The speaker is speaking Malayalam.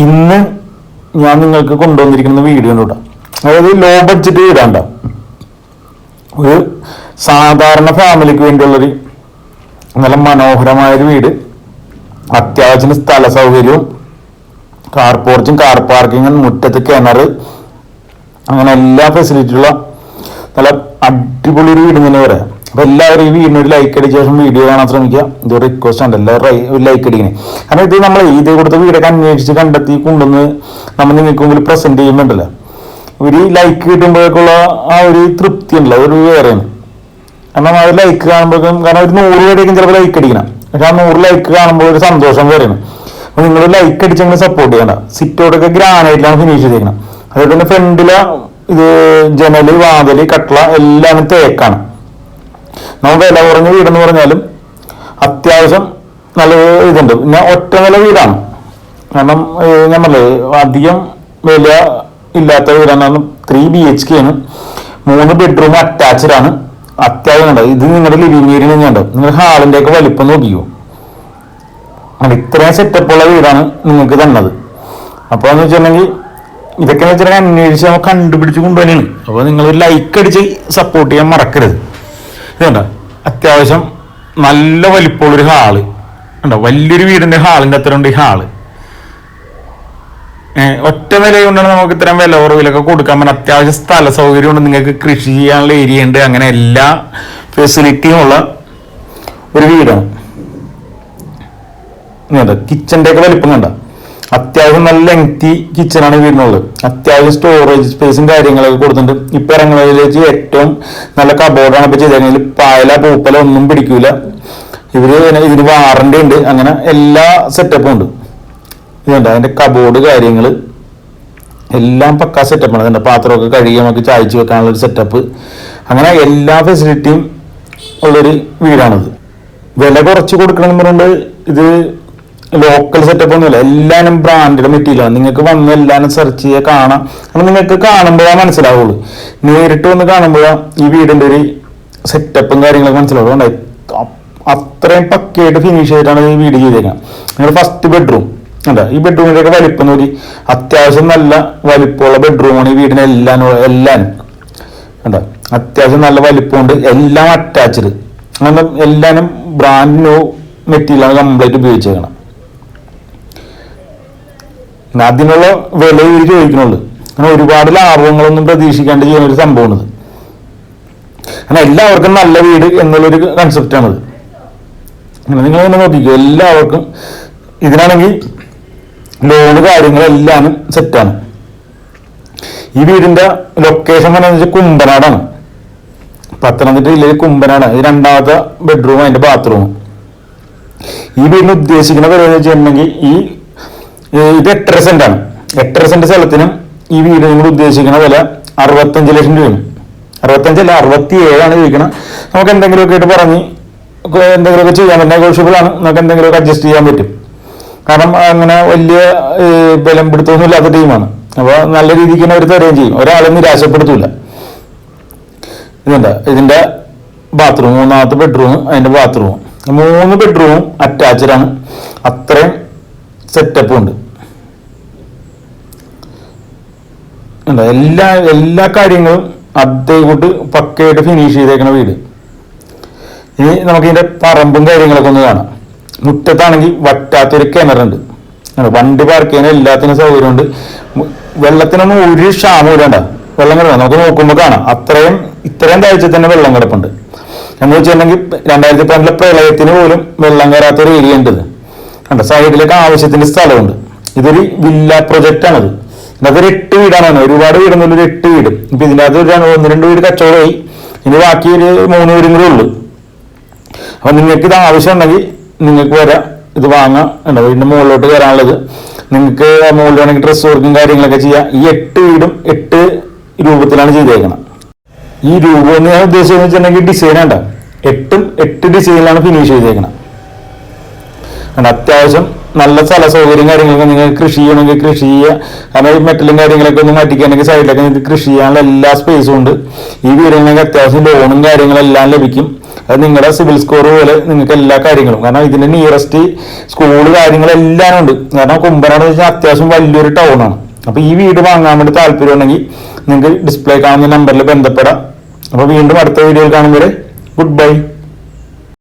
ഇന്ന് ഞാൻ നിങ്ങൾക്ക് കൊണ്ടുവന്നിരിക്കുന്ന വീഡിയോ ഉണ്ട് അതായത് ലോ ബഡ്ജറ്റ് വീടാണ്ട ഒരു സാധാരണ ഫാമിലിക്ക് വേണ്ടിയുള്ളൊരു നല്ല മനോഹരമായൊരു വീട്. അത്യാവശ്യം സ്ഥല സൗകര്യവും കാർ പോർച്ചും കാർ പാർക്കിങ്ങും മുറ്റത്ത് കിണർ. അങ്ങനെ എല്ലാ ഫെസിലിറ്റിയുള്ള നല്ല അടിപൊളി ഒരു വീട് തന്നെ പറയാം. അപ്പൊ എല്ലാവരും ഈ വീടിന് ഒരു ലൈക്ക് അടിച്ച ശേഷം വീഡിയോ കാണാൻ ശ്രമിക്കുക. ഇത് റിക്വസ്റ്റ് ഉണ്ട് എല്ലാവരും ലൈക്ക് അടിക്കണേ. കാരണം ഇത് നമ്മൾ ഇത് കൊടുത്ത വീടൊക്കെ അന്വേഷിച്ച് കണ്ടെത്തി കൊണ്ടുവന്ന് നമ്മൾ നിങ്ങൾക്ക് മുമ്പിൽ പ്രസന്റ് ചെയ്യുന്നുണ്ടല്ലോ. ഒരു ലൈക്ക് കിട്ടുമ്പോഴേക്കുള്ള ആ ഒരു തൃപ്തി ഉണ്ടല്ലോ. ഒരു വേറെയാണ്. കാരണം ആ ലൈക്ക് കാണുമ്പോഴേക്കും കാരണം ഒരു നൂറ് പേരേക്കും ചിലപ്പോൾ ലൈക്ക് അടിക്കണം. പക്ഷെ ആ നൂറ് ലൈക്ക് കാണുമ്പോൾ ഒരു സന്തോഷം വരെയാണ് അപ്പൊ നിങ്ങൾ ലൈക്ക് അടിച്ചെങ്കിൽ സപ്പോർട്ട് ചെയ്യണ്ട. സിറ്റോടൊക്കെ ഗ്രാനൈറ്റിലാണ് ഫിനിഷ് ചെയ്തേക്കണം. അതുപോലെ തന്നെ ഫ്രണ്ടിലെ ഇത് ജനൽ വാതിൽ കട്ടള എല്ലാം തേക്കാണ്. നമ്മൾ വില കുറഞ്ഞ വീടെന്ന് പറഞ്ഞാലും അത്യാവശ്യം നല്ല ഇതുണ്ട്. പിന്നെ ഒറ്റ നില വീടാണ്. കാരണം ഞാൻ പറഞ്ഞേ അധികം വില ഇല്ലാത്ത വീടാണ്. ത്രീ ബി എച്ച് കെ ആണ്. മൂന്ന് ബെഡ്റൂം അറ്റാച്ച്ഡ് ആണ്. അത്യാവശ്യം ഉണ്ട്. ഇത് നിങ്ങളുടെ ലിവിംഗ് ഏരിയ തന്നെയുണ്ട്. നിങ്ങൾ ഹാളിന്റെ ഒക്കെ വലിപ്പം നോക്കിയോ അത് ഇത്രയും സെറ്റപ്പുള്ള വീടാണ് നിങ്ങൾക്ക് തന്നത്. അപ്പോൾ എന്ന് വെച്ചിട്ടുണ്ടെങ്കിൽ ഇതൊക്കെ വെച്ചിട്ടുണ്ടെങ്കിൽ അന്വേഷിച്ച് നമ്മൾ കണ്ടുപിടിച്ച് കൊണ്ടുവന്നെയാണ് അപ്പോൾ നിങ്ങൾ ഒരു ലൈക്ക് അടിച്ച് സപ്പോർട്ട് ചെയ്യാൻ മറക്കരുത്. ഇതുണ്ട. അത്യാവശ്യം നല്ല വലിപ്പമുള്ളൊരു ഹാൾ. ഉണ്ടോ വലിയൊരു വീടിന്റെ ഹാളിന്റെ അത്ര ഉണ്ട് ഈ ഹാൾ. ഒറ്റ നില കൊണ്ടാണ് നമുക്ക് ഇത്തരം വില കുറവിലൊക്കെ കൊടുക്കാൻ പറ്റും. അത്യാവശ്യം സ്ഥല സൗകര്യം ഉണ്ട് നിങ്ങൾക്ക് കൃഷി ചെയ്യാനുള്ള ഏരിയ ഉണ്ട്. അങ്ങനെ എല്ലാ ഫെസിലിറ്റിയും ഉള്ള ഒരു വീടാണ്. കിച്ചന്റെ ഒക്കെ വലിപ്പം കണ്ട? അത്യാവശ്യം നല്ല ലെങ്തി കിച്ചണാണ് വീടിനുള്ളത് അത്യാവശ്യം സ്റ്റോറേജ് സ്പേസും കാര്യങ്ങളൊക്കെ കൊടുത്തിട്ടുണ്ട്. ഇപ്പൊ ഇറങ്ങുന്നതിലേക്ക് ഏറ്റവും നല്ല കബോർഡാണ് ഇപ്പൊ ചെയ്തേക്കുന്നത്. പായല പൂപ്പല ഒന്നും പിടിക്കൂല. ഇവർ ഇതിന് ഇതിന് വാറണ്ടി ഉണ്ട്. അങ്ങനെ എല്ലാ സെറ്റപ്പും ഉണ്ട്. ഇതുണ്ട് അതിന്റെ കബോർഡ് കാര്യങ്ങൾ എല്ലാം പക്കാ സെറ്റപ്പാണ് അതിന്റെ പാത്രമൊക്കെ കഴുകി നമുക്ക് ചായച്ച് വെക്കാനുള്ള ഒരു സെറ്റപ്പ് അങ്ങനെ എല്ലാ ഫെസിലിറ്റിയും ഉള്ളൊരു വീടാണിത്. വില കുറച്ച് കൊടുക്കണമെന്ന് പറയുന്നത് ഇത് ലോക്കൽ സെറ്റപ്പ് ഒന്നുമില്ല. എല്ലാനും ബ്രാൻഡഡ് മെറ്റീരിയലാണ് നിങ്ങൾക്ക് വന്ന് എല്ലാനും സെർച്ച് ചെയ്യുക കാണാം. അത് നിങ്ങൾക്ക് കാണുമ്പോഴാണ് മനസ്സിലാവുള്ളൂ. നേരിട്ട് വന്ന് കാണുമ്പോഴാണ് ഈ വീടിന്റെ ഒരു സെറ്റപ്പും കാര്യങ്ങളൊക്കെ മനസ്സിലാവുള്ളൂ. അത്രയും പക്കയായിട്ട് ഫിനിഷ് ചെയ്തിട്ടാണ് ഈ വീട് ചെയ്തേക്കുന്നത് നിങ്ങളുടെ ഫസ്റ്റ് ബെഡ്റൂം അല്ല ഈ ബെഡ്റൂമിന്റെയൊക്കെ വലിപ്പം നോക്കി. അത്യാവശ്യം നല്ല വലിപ്പമുള്ള ബെഡ്റൂമാണ് ഈ വീടിന് എല്ലാം എല്ലാനും. അല്ല അത്യാവശ്യം നല്ല വലിപ്പമുണ്ട്. എല്ലാം അറ്റാച്ച്ഡ് അങ്ങനെ എല്ലാനും ബ്രാൻഡ് ന്യൂ മെറ്റീരിയലാണ് കംപ്ലീറ്റ് ഉപയോഗിച്ചേക്കണം. പിന്നെ അതിനുള്ള വില ഇവർ ചോദിക്കണുള്ളൂ അങ്ങനെ ഒരുപാട് ലാഭങ്ങളൊന്നും പ്രതീക്ഷിക്കാണ്ട് ചെയ്യുന്ന ഒരു സംഭവമാണിത് കാരണം എല്ലാവർക്കും നല്ല വീട് എന്നുള്ളൊരു കൺസെപ്റ്റാണിത് അങ്ങനെ നിങ്ങൾ തന്നെ നോക്കിക്കോ എല്ലാവർക്കും ഇതിനാണെങ്കിൽ ലോണ് കാര്യങ്ങളെല്ലാം സെറ്റാണ് ഈ വീടിന്റെ ലൊക്കേഷൻ പറയുന്നത് വെച്ചാൽ കുമ്പനാടാണ്. പത്തനംതിട്ട ജില്ലയിൽ കുമ്പനാട് ഇത് രണ്ടാമത്തെ ബെഡ്റൂം അതിന്റെ ബാത്റൂം ഈ വീടിന് ഉദ്ദേശിക്കുന്ന പരിപാടി വെച്ചിട്ടുണ്ടെങ്കിൽ ഈ ഇത് എട്ടര സെന്റ് ആണ്. എട്ടര സെന്റ് സ്ഥലത്തിനും ഈ വീട് നിങ്ങൾ ഉദ്ദേശിക്കുന്ന വില അറുപത്തഞ്ച് ലക്ഷം രൂപയാണ്. അറുപത്തഞ്ചല്ല അറുപത്തി ഏഴാണ് ചോദിക്കണം. നമുക്ക് എന്തെങ്കിലുമൊക്കെ ആയിട്ട് പറഞ്ഞ് എന്തെങ്കിലുമൊക്കെ ചെയ്യാൻ പറ്റും നെഗോഷ്യബിൾ ആണ്. നമുക്ക് എന്തെങ്കിലുമൊക്കെ അഡ്ജസ്റ്റ് ചെയ്യാൻ പറ്റും. കാരണം അങ്ങനെ വലിയ ബലം പിടുത്തമൊന്നും ഇല്ലാത്ത ടീമാണ് അപ്പോൾ നല്ല രീതിക്ക് തന്നെ അവർ തരുകയും ചെയ്യും. ഒരാളെ നിരാശപ്പെടുത്തൂല ഇതെന്താ? ഇതിന്റെ ബാത്റൂം മൂന്നാമത്തെ ബെഡ്റൂം അതിന്റെ ബാത്റൂം മൂന്ന് ബെഡ്റൂമും അറ്റാച്ച്ഡാണ് അത്രയും സെറ്റപ്പും ഉണ്ട്. ഉണ്ട്. എല്ലാ എല്ലാ കാര്യങ്ങളും അതേകൂട്ട് പക്കയായിട്ട് ഫിനിഷ് ചെയ്തേക്കണ വീട്. ഇനി നമുക്ക് പറമ്പും കാര്യങ്ങളൊക്കെ ഒന്ന് കാണാം. മുറ്റത്താണെങ്കിൽ വറ്റാത്തൊരു കിണറുണ്ട് വണ്ടി പാർക്ക് ചെയ്യാൻ എല്ലാത്തിനും സൗകര്യമുണ്ട്. വെള്ളത്തിനൊന്നും ഒരു ക്ഷാമം ഇല്ലാണ്ട വെള്ളം കിടക്കണം നമുക്ക് നോക്കുമ്പോൾ കാണാം. അത്രയും ഇത്രയും താഴ്ച തന്നെ വെള്ളം കിടപ്പുണ്ട്. എന്ന് വെച്ചിട്ടുണ്ടെങ്കിൽ രണ്ടായിരത്തി പതിനെട്ടിലെ പ്രളയത്തിന് പോലും വെള്ളം കയറാത്തൊരു ഏരിയ ഉണ്ട് കണ്ട? സൈഡിലേക്ക് ആവശ്യത്തിന് സ്ഥലമുണ്ട്. ഇതൊരു വില്ല പ്രൊജക്റ്റ് ഇതിനകത്ത് ഒരു എട്ട് വീടാണ്. ഒരുപാട് വീടൊന്നും ഒരു എട്ട് വീട്. ഇപ്പൊ ഇതിന്റെ അത് ഒന്ന് രണ്ട് വീട് കച്ചവടമായി. ഇനി ബാക്കി ഒരു മൂന്ന് വീടും കൂടെ ഉള്ളു. അപ്പൊ നിങ്ങൾക്ക് ഇത് ആവശ്യമുണ്ടെങ്കിൽ നിങ്ങൾക്ക് വരാം. ഇത് വാങ്ങാം. ഉണ്ട് ഇതിന്റെ മുകളിലോട്ട് കയറാനുള്ളത്. നിങ്ങൾക്ക് മുകളിൽ വേണമെങ്കിൽ ഡ്രസ്സ് വർക്കും കാര്യങ്ങളൊക്കെ ചെയ്യാം. ഈ എട്ട് വീടും എട്ട് രൂപത്തിലാണ് ചെയ്തേക്കണം. ഈ രൂപം എന്ന് ഞാൻ ഉദ്ദേശിച്ചതെന്ന് വെച്ചിട്ടുണ്ടെങ്കിൽ ഡിസൈൻ വേണ്ട എട്ടും എട്ട് ഡിസൈനിലാണ് ഫിനിഷ് ചെയ്തേക്കണം. അത്യാവശ്യം നല്ല സ്ഥല സൗകര്യം കാര്യങ്ങളൊക്കെ നിങ്ങൾ കൃഷി ചെയ്യണമെങ്കിൽ കൃഷി ചെയ്യുക. ഈ മെറ്റലും കാര്യങ്ങളൊക്കെ ഒന്ന് മാറ്റിക്കുകയാണെങ്കിൽ സൈഡിലൊക്കെ നിങ്ങൾക്ക് കൃഷി ചെയ്യാനുള്ള എല്ലാ സ്പേസും ഉണ്ട്. ഈ വീടുകളിലൊക്കെ അത്യാവശ്യം ലോണും കാര്യങ്ങളെല്ലാം ലഭിക്കും. അത് നിങ്ങളുടെ സിവിൽ സ്കോർ പോലെ നിങ്ങൾക്ക് എല്ലാ കാര്യങ്ങളും. കാരണം ഇതിന്റെ നിയറസ്റ്റ് സ്കൂൾ കാര്യങ്ങളെല്ലാം ഉണ്ട്. കാരണം കുമ്പനാട് വെച്ചാൽ അത്യാവശ്യം വലിയൊരു ടൗണാണ് അപ്പോൾ അപ്പൊ ഈ വീട് വാങ്ങാൻ വേണ്ടി താല്പര്യം ഉണ്ടെങ്കിൽ നിങ്ങൾക്ക് ഡിസ്പ്ലേ കാണുന്ന നമ്പറിൽ ബന്ധപ്പെടാം. അപ്പോൾ വീണ്ടും അടുത്ത വീഡിയോയിൽ കാണുമ്പോൾ ഗുഡ് ബൈ